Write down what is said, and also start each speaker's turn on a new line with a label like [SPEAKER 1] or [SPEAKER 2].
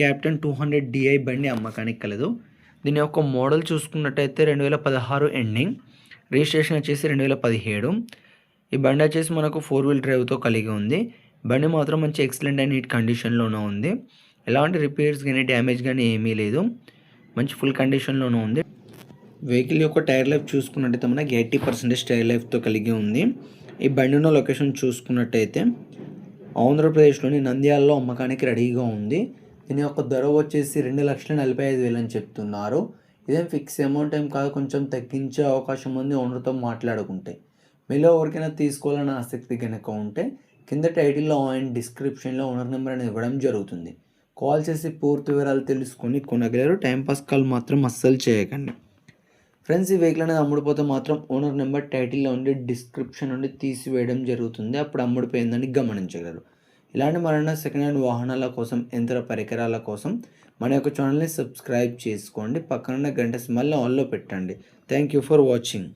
[SPEAKER 1] Captain two hundred DI బండి అమ్మకానికి కలదు. దీని యొక్క మోడల్ చూసుకున్నట్టయితే రెండు వేల పదహారు ఎండింగ్. రిజిస్ట్రేషన్ వచ్చేసి రెండు వేల పదిహేడు. ఈ బండి వచ్చేసి మనకు ఫోర్ వీల్ డ్రైవ్తో కలిగి ఉంది. బండి మాత్రం మంచి ఎక్సలెంట్ అండ్ నీట్ కండిషన్లోనే ఉంది. ఎలాంటి రిపేర్స్ కానీ డ్యామేజ్ కానీ ఏమీ లేదు. మంచి ఫుల్ కండిషన్లోనే ఉంది. వెహికల్ యొక్క టైర్ లైఫ్ చూసుకున్నట్టయితే మనకి ఎయిటీ పర్సెంటేజ్ టైర్ లైఫ్తో కలిగి ఉంది. ఈ బండి ఉన్న లొకేషన్ చూసుకున్నట్టయితే ఆంధ్రప్రదేశ్లోని నంద్యాలలో అమ్మకానికి రెడీగా ఉంది. దీని యొక్క ధర వచ్చేసి రెండు లక్షల నలభై ఐదు వేలు అని చెప్తున్నారు. ఇదేం ఫిక్స్ అమౌంట్ ఏం కాదు కొంచెం తగ్గించే అవకాశం ఉంది ఓనర్తో మాట్లాడుకుంటే. మీలో ఎవరికైనా తీసుకోవాలని ఆసక్తి కనుక ఉంటే కింద టైటిల్లో అండ్ డిస్క్రిప్షన్లో ఓనర్ నెంబర్ అనేది ఇవ్వడం జరుగుతుంది. కాల్ చేసి పూర్తి వివరాలు తెలుసుకొని కొనగలరు టైంపాస్ కాల్ మాత్రం అస్సలు చేయకండి. ఫ్రెండ్స్ ఈ వెహికల్ అనేది అమ్ముడిపోతే మాత్రం ఓనర్ నెంబర్ టైటిల్లో ఉండి డిస్క్రిప్షన్ నుండి తీసివేయడం జరుగుతుంది. అప్పుడు అమ్ముడిపోయిందని గమనించగలరు. ఇలాంటి మరణ సెకండ్ హ్యాండ్ వాహనాల కోసం యంత్ర పరికరాల కోసం మన యొక్క ఛానల్ని సబ్స్క్రైబ్ చేసుకోండి. పక్కనున్న గంట మళ్ళీ ఆన్లో పెట్టండి. Thank you for watching.